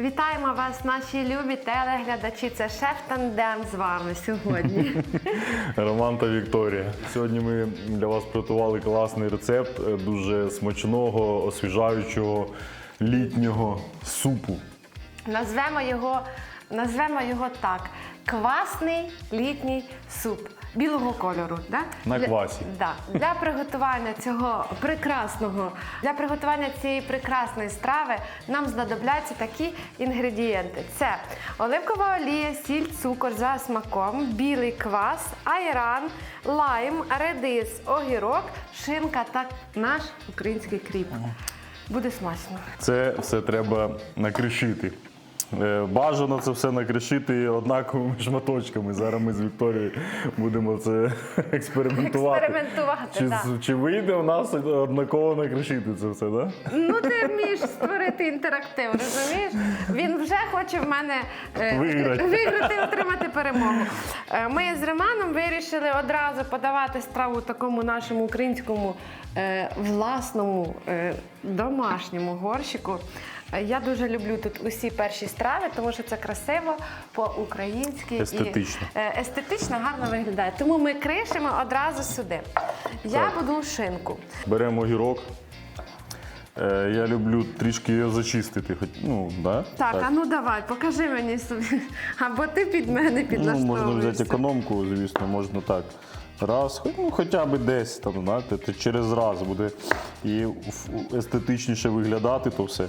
Вітаємо вас, наші любі телеглядачі. Це шеф тандем з вами сьогодні. Роман та Вікторія. Сьогодні ми для вас приготували класний рецепт е, дуже смачного, освіжаючого літнього супу. Назвемо його, назвемо його так: квасний літній суп. Білого кольору, да? На Для- квасі. Да. Для приготування цього прекрасного, для приготування цієї прекрасної страви нам знадобляться такі інгредієнти: це оливкова олія, сіль, цукор за смаком, білий квас, айран, лайм, редис, огірок, шинка та наш український кріп. Буде смачно. Це все треба накришити. Е, Бажано це все накришити однаковими шматочками. Зараз ми з Вікторією будемо це експериментувати. Експериментувати, Чи, да. чи вийде у нас однаково накришити це все, так? Ну, ти вмієш створити інтерактив, розумієш? Він вже хоче в мене е, Виграти. виграти і отримати перемогу. Е, Ми з Романом вирішили одразу подавати страву такому нашому українському е, власному е, домашньому горщику. Я дуже люблю тут усі перші страви, тому що це красиво, по-українськи Естетично. і е, естетично гарно виглядає. Тому ми кришимо одразу сюди. Я Так. буду шинку. Беремо огірок. Е, Я люблю трішки його зачистити. хоч- Ну, да? Так, а ну давай, покажи мені собі. Або ти під мене Ну, підлаштовуєшся. можна взяти економку, звісно, можна так. Раз, ну, хоча б десь там, знаєте, це через раз буде і ф- естетичніше виглядати, то все.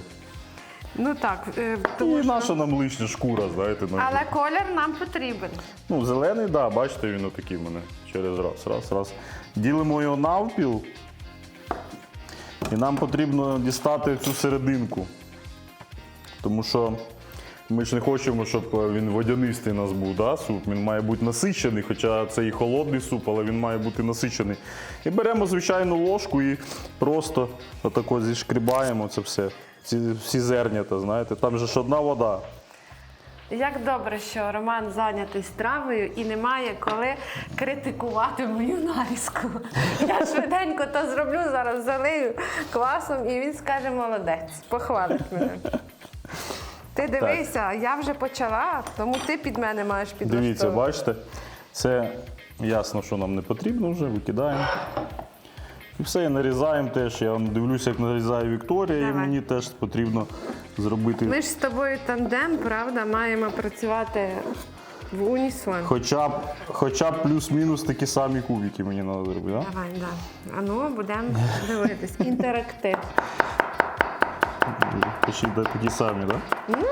Ну так, е, тому І що... наша нам лишня шкура, знаєте. ну, Але колір нам потрібен. Ну, зелений, так, да, бачите, він отакий в мене. Через раз, раз, раз. Ділимо його навпіл. І нам потрібно дістати цю серединку. Тому що ми ж не хочемо, щоб е, він водянистий у нас був, да, суп. Він має бути насичений, хоча це і холодний суп, але він має бути насичений. І беремо звичайну ложку і просто отако зішкрібаємо це все. Ці всі зернята, знаєте, там же ж одна вода. Як добре, що Роман зайнятий стравою і немає коли критикувати мою нарізку. Я швиденько то зроблю, зараз залию квасом, і він скаже молодець, похвалить мене. Ти дивися, я вже почала, тому ти під мене маєш підлаштовувати. Дивіться, бачите, це ясно, що нам не потрібно вже, викидаємо. І все, і нарізаємо теж. Я вам дивлюся, як нарізає Вікторія, і Давай. мені теж потрібно зробити Ми ж з тобою тандем, правда, маємо працювати в унісон. хоча б, хоча б плюс-мінус такі самі кубики мені треба зробити. Да? Давай, да. А ну, будемо дивитись. Інтерактив. Почти да, такі самі, так? Ну,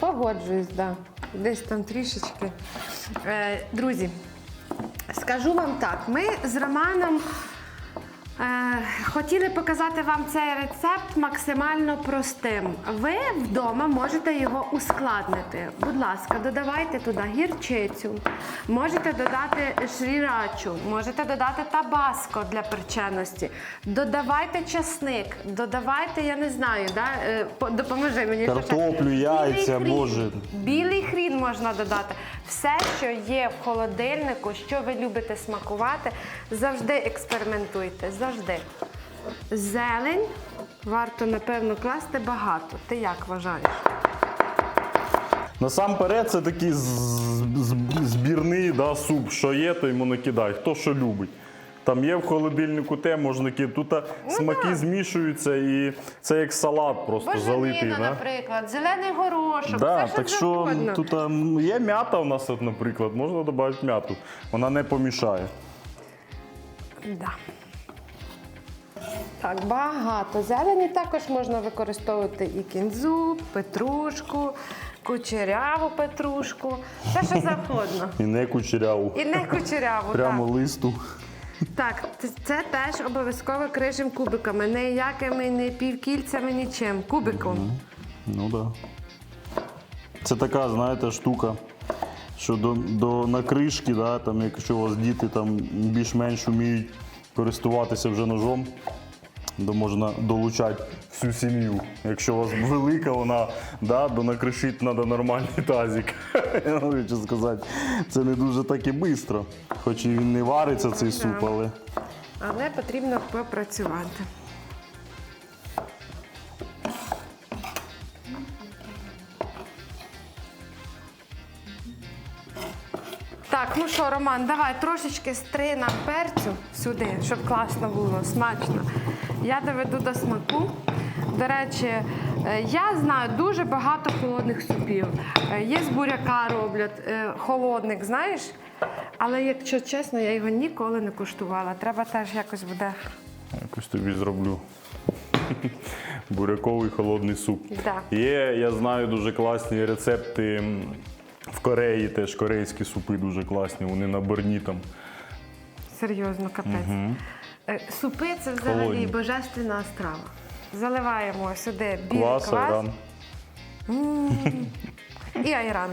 погоджуюсь, да. Десь там трішечки. Е, друзі, скажу вам так: ми з Романом. Е, хотіли показати вам цей рецепт максимально простим. Ви вдома можете його ускладнити. Будь ласка, додавайте туди гірчицю, можете додати шрірачу, можете додати табаско для перченості, додавайте часник, додавайте, я не знаю, да? е, допоможи мені. Картоплю, яйця, хрін. Боже. Білий хрін можна додати. Все, що є в холодильнику, що ви любите смакувати, завжди експериментуйте. Завжди. Зелень варто, напевно, класти багато. Ти як вважаєш? Насамперед, це такий збірний да, суп. Що є, то йому накидай. Хто що любить. Там є в холодильнику те, можна кидати. Тут а, смаки змішуються і це як салат просто залитий. Боженіна, Да? наприклад, зелений горошок, Да, все, так що що завгодно. тут а, м, є м'ята у нас, от, наприклад, можна додати м'яту. Вона не помішає. Да. Так, багато зелені також можна використовувати і кінзу, петрушку, кучеряву петрушку, все що завгодно. І не кучеряву. І не кучеряву. Прямо так. листу. Так, це, це теж обов'язково кришим кубиками. Не якими, не півкільцями, нічим. Кубиком. Ну так. Да. Це така, знаєте, штука. Що до, до накришки, да, там, якщо у вас діти там більш-менш вміють користуватися вже ножом, де можна долучати всю сім'ю. Якщо у вас велика, вона да, то накришити треба нормальний тазик. Я хочу сказати, це не дуже так і швидко. Хоч і він не вариться цей суп, але. Але потрібно попрацювати. Так, ну що, Роман, давай трошечки стрина перцю сюди, щоб класно було, смачно. Я доведу до смаку. До речі, е, я знаю дуже багато холодних супів. Е, Є з буряка роблять е, холодник, знаєш? Але якщо чесно, я його ніколи не куштувала. Треба теж якось буде. Якось тобі зроблю. Буряковий холодний суп. Да. Є, я знаю дуже класні рецепти в Кореї, теж корейські супи дуже класні, вони наборні там. Серйозно, капець. Е, Супи це взагалі Холодні. божественна страва. Заливаємо сюди білий Квас, квас, айран. і айран.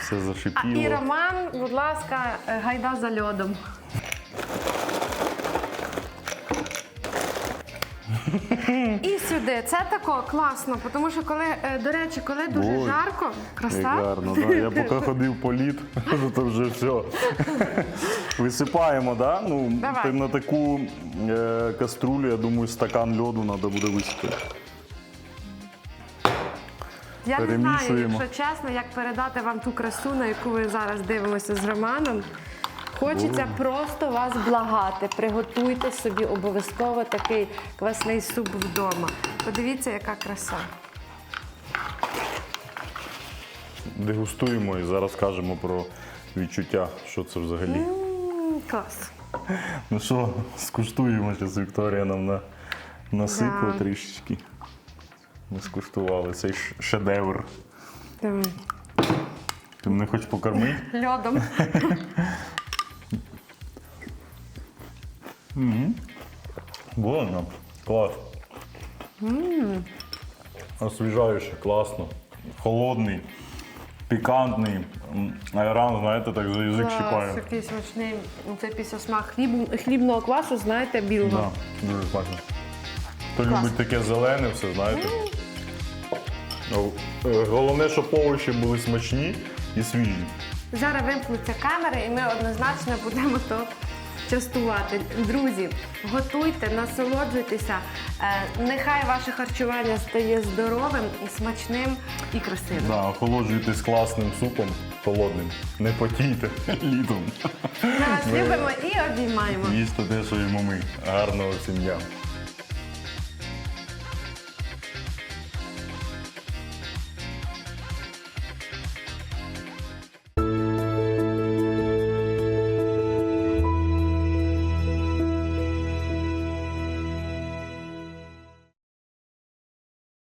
Все А, і. Роман, будь ласка, е, гайда за льодом. І сюди. Це тако класно, тому що коли, е, до речі, коли дуже Ой, жарко, Як краса. гарно, да? Я поки ходив по лід, то вже все. Висипаємо, да? Ну, Давай. ти на таку е, каструлю, я думаю, стакан льоду треба буде висипати. Я не знаю, перемішуємо. якщо чесно, як передати вам ту красу, на яку ви зараз дивимося з Романом. Хочеться просто вас благати. Приготуйте собі обов'язково такий квасний суп вдома. Подивіться, яка краса. Дегустуємо і зараз кажемо про відчуття, що це взагалі. М, Клас. Ну що, скуштуємо, зараз Вікторія нам на, насипла Да. трішечки. Ми скуштували цей ш- шедевр. Давай. Ти мене хочеш покормити? Льодом. Больно. Клас. Освіжаюче, класно. Холодний, пікантний. Айран, знаєте, так за язик щипає. який смачний. Це після смак хліб, хлібного квасу, знаєте, білого. Да, дуже смачно. Хто любить таке зелене, все, знаєте. Ну, е, Головне, щоб овочі були смачні і свіжі. Зараз вимкнуться камери, і ми однозначно будемо то частувати. Друзі, готуйте, насолоджуйтеся. Е, Нехай ваше харчування стає здоровим, смачним і красивим. Да, охолоджуйтесь класним супом холодним. Не потійте літом. Ми вас любимо і обіймаємо. Їсти те, що ми. Гарного всім дня.